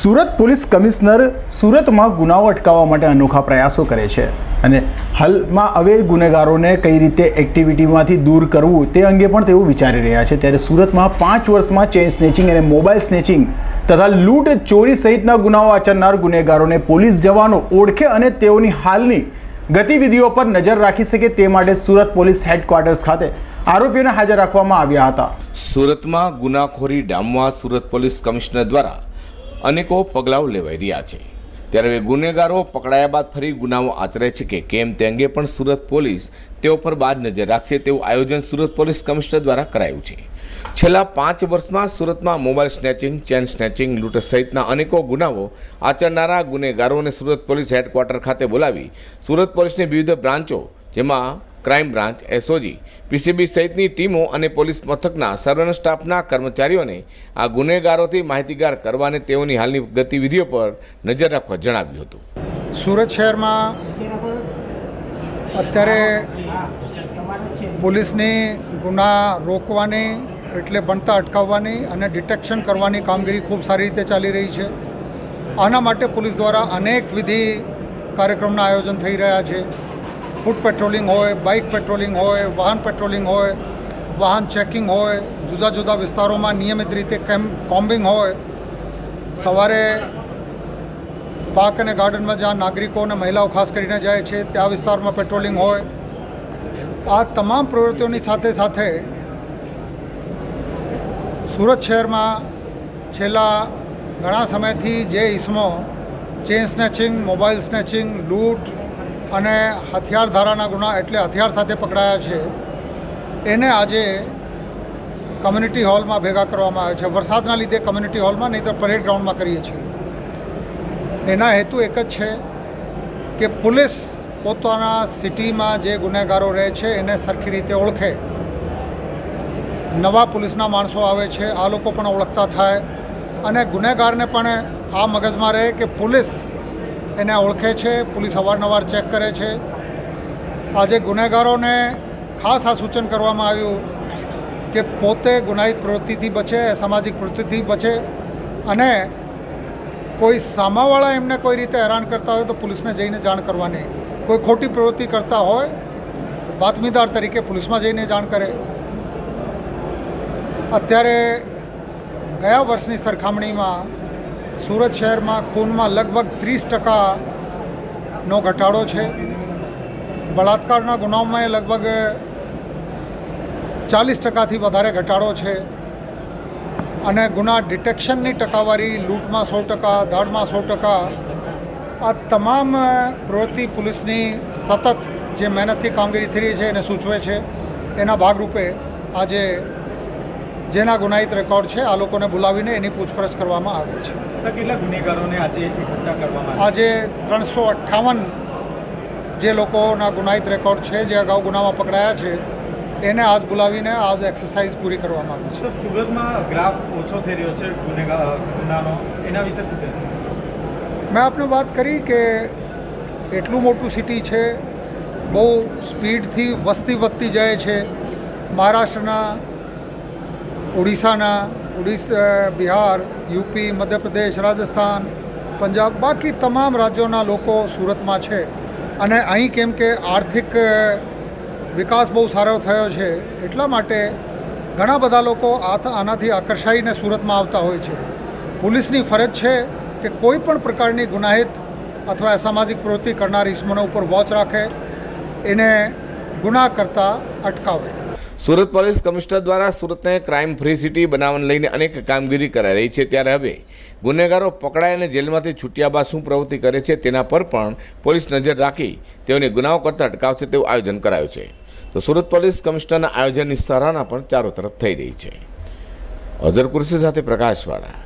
Surat police commissioner સુરતમાં ગુનાઓ અટકાવવા માટે અનોખા પ્રયાસો કરે છે અને હાલમાં હવે ગુનેગારોને કઈ રીતે એક્ટિવિટીમાંથી દૂર કરવું તે અંગે પણ તેઓ વિચારી રહ્યા છે. ત્યારે સુરતમાં પાંચ વર્ષમાં ચેઇન સ્નેચિંગ અને મોબાઈલ સ્નેચિંગ તથા લૂંટ ચોરી સહિતના ગુનાઓ આચરનાર ગુનેગારોને પોલીસ જવાનો ઓળખે અને તેઓની હાલની ગતિવિધિઓ પર નજર રાખી શકે તે માટે સુરત પોલીસ હેડક્વાર્ટર્સ ખાતે આરોપીઓને હાજર રાખવામાં આવ્યા હતા. સુરતમાં ગુનાખોરી ડામવા સુરત પોલીસ કમિશનર દ્વારા અનેકો પગલાઓ લેવાઈ રહ્યા છે. ત્યારે ગુનેગારો પકડાયા બાદ ફરી ગુનાઓ આચરે છે કે કેમ તે અંગે પણ સુરત પોલીસ તેઓ પર બાદ નજર રાખશે તેવું આયોજન સુરત પોલીસ કમિશનર દ્વારા કરાયું છે. છેલ્લા પાંચ વર્ષમાં સુરતમાં મોબાઈલ સ્નેચિંગ, ચેન સ્નેચિંગ, લૂંટ સહિતના અનેકો ગુનાઓ આચરનારા ગુનેગારોને સુરત પોલીસ હેડક્વાર્ટર ખાતે બોલાવી સુરત પોલીસની વિવિધ બ્રાન્ચો, જેમાં ક્રાઇમ બ્રાન્ચ એસઓજી પીસીબી સહિતની ટીમો અને પોલીસ મથકના સર્વેલન્સ સ્ટાફના કર્મચારીઓને આ ગુનેગારોથી માહિતીગાર કરવા તેઓની હાલની ગતિવિધિઓ પર નજર રાખવા જણાવ્યું હતું. સુરત શહેરમાં અત્યારે પોલીસની ગુના રોકવાની એટલે બનતા અટકાવવાની અને ડિટેક્શન કરવાની કામગીરી ખૂબ સારી રીતે ચાલી રહી છે. આના માટે પોલીસ દ્વારા અનેક વિધિ કાર્યક્રમના આયોજન થઈ રહ્યા છે. ફૂટ પેટ્રોલિંગ હોય, બાઇક પેટ્રોલિંગ હોય, વાહન પેટ્રોલિંગ હોય, વાહન ચેકિંગ હોય, જુદા જુદા વિસ્તારોમાં નિયમિત રીતે કેમ કોમ્બિંગ હોય, સવારે પાર્ક અને ગાર્ડનમાં જ્યાં નાગરિકો અને મહિલાઓ ખાસ કરીને જાય છે, ત્યાં વિસ્તારમાં પેટ્રોલિંગ હોય. આ તમામ પ્રવૃત્તિઓની સાથે સાથે સુરત શહેરમાં છેલ્લા ઘણા સમયથી જે ઇસમો ચેન સ્નેચિંગ મોબાઈલ સ્નેચિંગ, લૂંટ અને હથિયાર ધારાના ગુના એટલે હથિયાર સાથે પકડાયા છે, એને આજે કમ્યુનિટી હોલમાં ભેગા કરવામાં આવે છે. વરસાદના લીધે કમ્યુનિટી હોલમાં નહીં તો પરેડ ગ્રાઉન્ડમાં કરીએ છીએ. એના હેતુ એક જ છે કે પોલીસ પોતાના સિટીમાં જે ગુનેગારો રહે છે, એને સરખી રીતે ઓળખે. નવા પોલીસના માણસો આવે છે, આ લોકો પણ ઓળખતા થાય. અને ગુનેગારને પણ આ મગજમાં રહે કે પોલીસ એને ઓળખે છે, પોલીસ અવારનવાર ચેક કરે છે. આજે ગુનેગારોને ખાસ આ સૂચન કરવામાં આવ્યું કે પોતે ગુનાહિત પ્રવૃત્તિથી બચે સામાજિક પ્રવૃત્તિથી બચે અને કોઈ સામાવાળા એમને કોઈ રીતે હેરાન કરતા હોય તો પોલીસને જઈને જાણ કરવાની. કોઈ ખોટી પ્રવૃત્તિ કરતા હોય બાતમીદાર તરીકે પોલીસમાં જઈને જાણ કરે. અત્યારે ગયા વર્ષની સરખામણીમાં સુરત શહેરમાં ખૂનમાં લગભગ ત્રીસ ટકાનો ઘટાડો છે. બળાત્કારના ગુનાઓમાં લગભગ ચાલીસ ટકાથી વધારે ઘટાડો છે. અને ગુના ડિટેક્શનની ટકાવારી, લૂંટમાં સો ટકા દાળમાં સો ટકા, આ તમામ પ્રવૃત્તિ પોલીસની સતત જે મહેનતથી કામગીરી થઈ રહી છે, એને સૂચવે છે. એના ભાગરૂપે આજે જેના ગુનાહિત રેકોર્ડ છે આ લોકોને બોલાવીને એની પૂછપરછ કરવામાં આવે છે. સર કેટલા ગુનેગારોને આજે કરવામાં આજે ત્રણસો અઠ્ઠાવન જે લોકોના ગુનાહિત રેકોર્ડ છે જે અગાઉ ગુનામાં પકડાયા છે એને આજ બોલાવીને આજ એક્સરસાઇઝ પૂરી કરવામાં આવી છે. સુરતમાં ગ્રાફ ઓછો થઈ રહ્યો છે ગુનાનો. એના વિશે શું કહેશે? મેં આપને વાત કરી કે એટલું મોટું સિટી છે બહુ સ્પીડથી વસ્તી વધતી જાય છે. મહારાષ્ટ્રના ઓડિશાના ઓડિશા બિહાર, યુપી, મધ્યપ્રદેશ, રાજસ્થાન, પંજાબ, બાકી તમામ રાજ્યોના લોકો સુરતમાં છે. અને અહીં કેમ કે આર્થિક વિકાસ બહુ સારો થયો છે, એટલા માટે ઘણા બધા લોકો આ આનાથી આકર્ષાઈને સુરતમાં આવતા હોય છે. પોલીસની ફરજ છે કે કોઈ પણ પ્રકારની ગુનાહિત અથવા અસામાજિક પ્રવૃત્તિ કરનાર ઇસમોના ઉપર વોચ રાખે, એને ગુના કરતાં અટકાવે. સુરત પોલીસ કમિશનર દ્વારા સુરતને ક્રાઇમ ફ્રી સિટી બનાવવાને લઈને અનેક કામગીરી કરાઈ રહી છે. ત્યારે હવે ગુનેગારો પકડાય અને જેલમાંથી છૂટ્યા બાદ શું પ્રવૃત્તિ કરે છે તેના પર પણ પોલીસ નજર રાખી તેઓને ગુનાઓ કરતા અટકાવશે તેવું આયોજન કરાયું છે. તો સુરત પોલીસ કમિશનરના આયોજનની સરાહના પણ ચારો તરફ થઈ રહી છે. અઝર કુર્સી સાથે પ્રકાશવાળા